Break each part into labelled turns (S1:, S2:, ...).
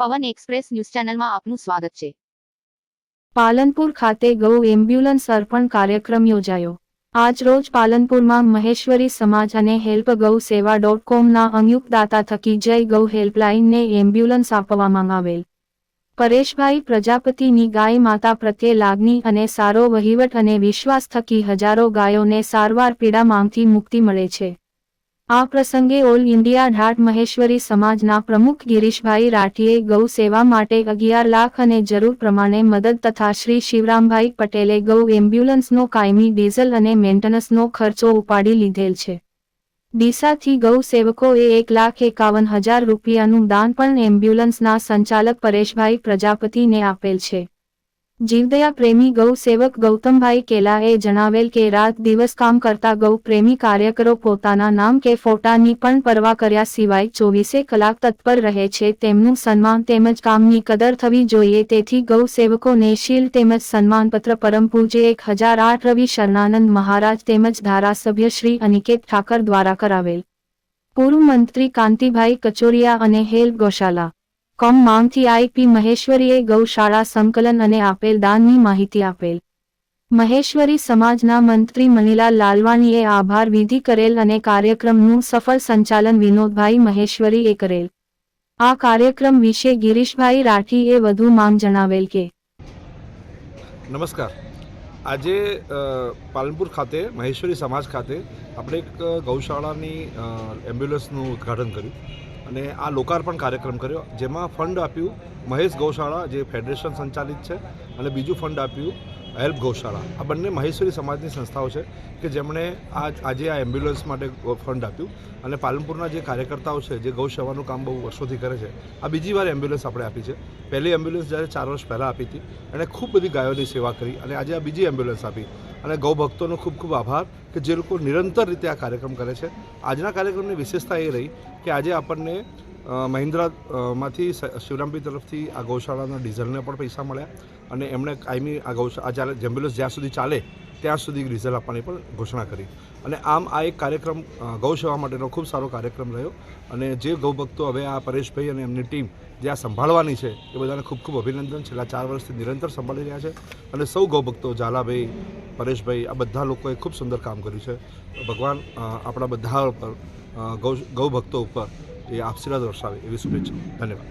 S1: પવન express news ચેનલમાં આપનું સ્વાગત છે.
S2: પાલનપુર ખાતે ગૌ એમ્બ્યુલન્સ અર્પણ કાર્યક્રમ યોજાયો. આજ રોજ પાલનપુરમાં મહેશ્વરી સમાજ અને હેલ્પ ગૌ સેવા ડોટ કોમના અંયુક્તદાતા થકી જય ગૌ હેલ્પલાઇનને એમ્બ્યુલન્સ આપવામાં આવેલ. પરેશભાઈ પ્રજાપતિની ગાય માતા પ્રત્યે લાગણી અને સારો વહીવટ અને વિશ્વાસ થકી હજારો ગાયોને સારવાર પીડા માંગથી મુક્તિ મળે છે. આ પ્રસંગે ઓલ ઇન્ડિયા ઢાટ મહેશ્વરી સમાજના પ્રમુખ ગિરીશભાઈ રાઠીએ ગૌ સેવા માટે અગિયાર લાખ અને જરૂર પ્રમાણે મદદ તથા શ્રી શિવરામભાઈ પટેલે ગૌ એમ્બ્યુલન્સનો કાયમી, ડીઝલ અને મેન્ટેનન્સનો ખર્ચો ઉપાડી લીધેલ છે. ડીસાથી ગૌ સેવકોએ એક લાખ એકાવન હજાર રૂપિયાનું દાન પણ એમ્બ્યુલન્સના સંચાલક પરેશભાઈ પ્રજાપતિને આપેલ છે. જીવદયા પ્રેમી ગૌ સેવક ગૌતમભાઈ કેલાએ જણાવેલ કે રાત દિવસ કામ કરતા ગૌ પ્રેમી કાર્યકરો પોતાના નામ કે ફોટાની પણ પરવા કર્યા સિવાય ચોવીસે કલાક તત્પર રહે છે. તેમનું સન્માન તેમજ કામની કદર થવી જોઈએ. તેથી ગૌ સેવકોને શીલ તેમજ સન્માનપત્ર, પરમ પૂજ્ય એક હજાર આઠ રવિ શરણાનંદ મહારાજ તેમજ ધારાસભ્ય શ્રી અનિકેત ઠાકર દ્વારા કરાવેલ. પૂર્વ મંત્રી કાંતિભાઈ કચોરિયા અને હેલ્પ ગૌશાલા. કોમ માંગથી આઈપી મહેશ્વરીએ ગૌશાળા સંકલન અને આપેલ દાનની માહિતી આપેલ. મહેશ્વરી સમાજના મંત્રી મનીલાલ લાલવાણીએ આભાર વિધિ કરેલ અને કાર્યક્રમનું સફળ સંચાલન વિનોદભાઈ મહેશ્વરીએ કરેલ. આ કાર્યક્રમ વિશે ગિરીશભાઈ રાઠીએ વધુ માંગ જણાવેલ કે
S3: નમસ્કાર. આજે પાલનપુર ખાતે, મહેશ્વરી સમાજ ખાતે આપણે એક ગૌશાળાની એમ્બ્યુલન્સનું ઉદ્ઘાટન કર્યું. અને આ લોકાર્પણ કાર્યક્રમ કર્યો, જેમાં ફંડ આપ્યું મહેશ ગૌશાળા, જે ફેડરેશન સંચાલિત છે, અને બીજું ફંડ આપ્યું હેલ્પ ગૌશાળા. આ બંને મહેશ્વરી સમાજની સંસ્થાઓ છે કે જેમણે આજ, આજે આ એમ્બ્યુલન્સ માટે ફંડ આપ્યું અને પાલનપુરના જે કાર્યકર્તાઓ છે, જે ગૌસેવાનું કામ બહુ વર્ષોથી કરે છે, આ બીજી વાર એમ્બ્યુલન્સ આપણે આપી છે. પહેલી એમ્બ્યુલન્સ જ્યારે ચાર વર્ષ પહેલાં આપી હતી, એણે ખૂબ બધી ગાયોની સેવા કરી અને આજે આ બીજી એમ્બ્યુલન્સ આપી. અને ગૌ ભક્તોનો ખૂબ ખૂબ આભાર કે જે લોકો નિરંતર રીતે આ કાર્યક્રમ કરે છે. આજના કાર્યક્રમની વિશેષતા એ રહી કે આજે આપણને અ, મહિન્દ્રા અ, માંથી સ- શિવરામભાઈ તરફથી આ ગૌશાળાના ડીઝલને પણ પૈસા મળ્યા અને એમણે કાયમી આ ગૌશા જ્યારે જેમ્બ્યુલન્સ જ્યાં સુધી ચાલે ત્યાં સુધી ડીઝલ આપવાની પણ ઘોષણા કરી. અને આમ આ એક કાર્યક્રમ ગૌસેવા માટેનો ખૂબ સારો કાર્યક્રમ રહ્યો અને જે ગૌભક્તો હવે આ પરેશભાઈ અને એમની ટીમ જે આ સંભાળવાની છે એ બધાને ખૂબ ખૂબ અભિનંદન. છેલ્લા ચાર વર્ષથી નિરંતર સંભાળી રહ્યા છે અને સૌ ગૌભક્તો ઝાલાભાઈ પરેશભાઈ આ બધા લોકોએ ખૂબ સુંદર કામ કર્યું છે. ભગવાન આપણા બધા ઉપર ગૌ ગૌભક્તો ઉપર એ આપશીલા દર્શાવે એવી શુભેચ્છા. ધન્યવાદ.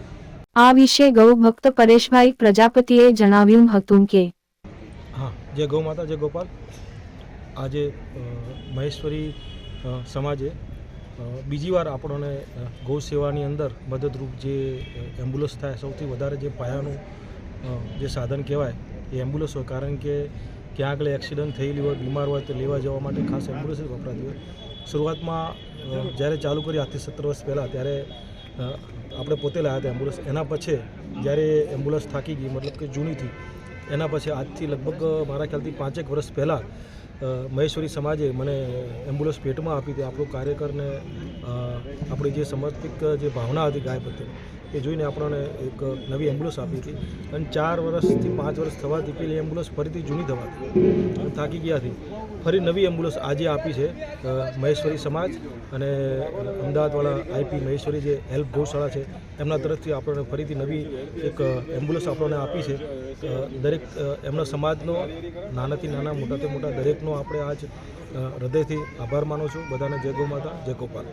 S2: આ વિશે ગૌ ભક્ત પરેશભાઈ પ્રજાપતિએ જણાવ્યું હતું કે
S4: હા જય ગૌ માતા જય ગોપાલ. આજે મહેશ્વરી સમાજે બીજી વાર આપણને ગૌ સેવાની અંદર મદદરૂપ જે એમ્બ્યુલન્સ થાય સૌથી વધારે જે પાયાનું જે સાધન કહેવાય એ એમ્બ્યુલન્સ હોય. કારણ કે ક્યાં આગળ એક્સિડન્ટ થયેલી હોય બીમાર હોય તો લેવા જવા માટે ખાસ એમ્બ્યુલન્સ જ વપરાતી હોય. શરૂઆતમાં જ્યારે ચાલુ કરી આજથી સત્તર વર્ષ પહેલાં, ત્યારે આપણે પોતે લાવ્યા હતા એમ્બ્યુલન્સ. એના પછી જ્યારે એમ્બ્યુલન્સ થાકી ગઈ, મતલબ કે જૂની હતી એના પછી આજથી લગભગ મારા ખ્યાલથી પાંચેક વર્ષ પહેલાં મહેશ્વરી સમાજે મને એમ્બ્યુલન્સ ભેટમાં આપી હતી. આપણું કાર્યકરને આપણી જે સમર્પિત જે ભાવના હતી ગાય પ્રત્યે એ જોઈને આપણને એક નવી એમ્બ્યુલન્સ આપી હતી. અને ચાર વર્ષથી પાંચ વર્ષ થવાથી પેલી એમ્બ્યુલન્સ ફરીથી જૂની થવાથી થાકી થાકી ગયાથી ફરી નવી એમ્બ્યુલન્સ આજે આપી છે મહેશ્વરી સમાજ અને અમદાવાદવાળા આઈપી મહેશ્વરી જે હેલ્પ ગૌશાળા છે, એમના તરફથી આપણને ફરીથી નવી એક એમ્બ્યુલન્સ આપણને આપી છે. દરેક એમના સમાજનો નાનાથી નાના, મોટાથી મોટા દરેકનો આપણે આજ હૃદયથી આભાર માનું છું. બધાને જય ગૌ માતા જય ગોપાલ.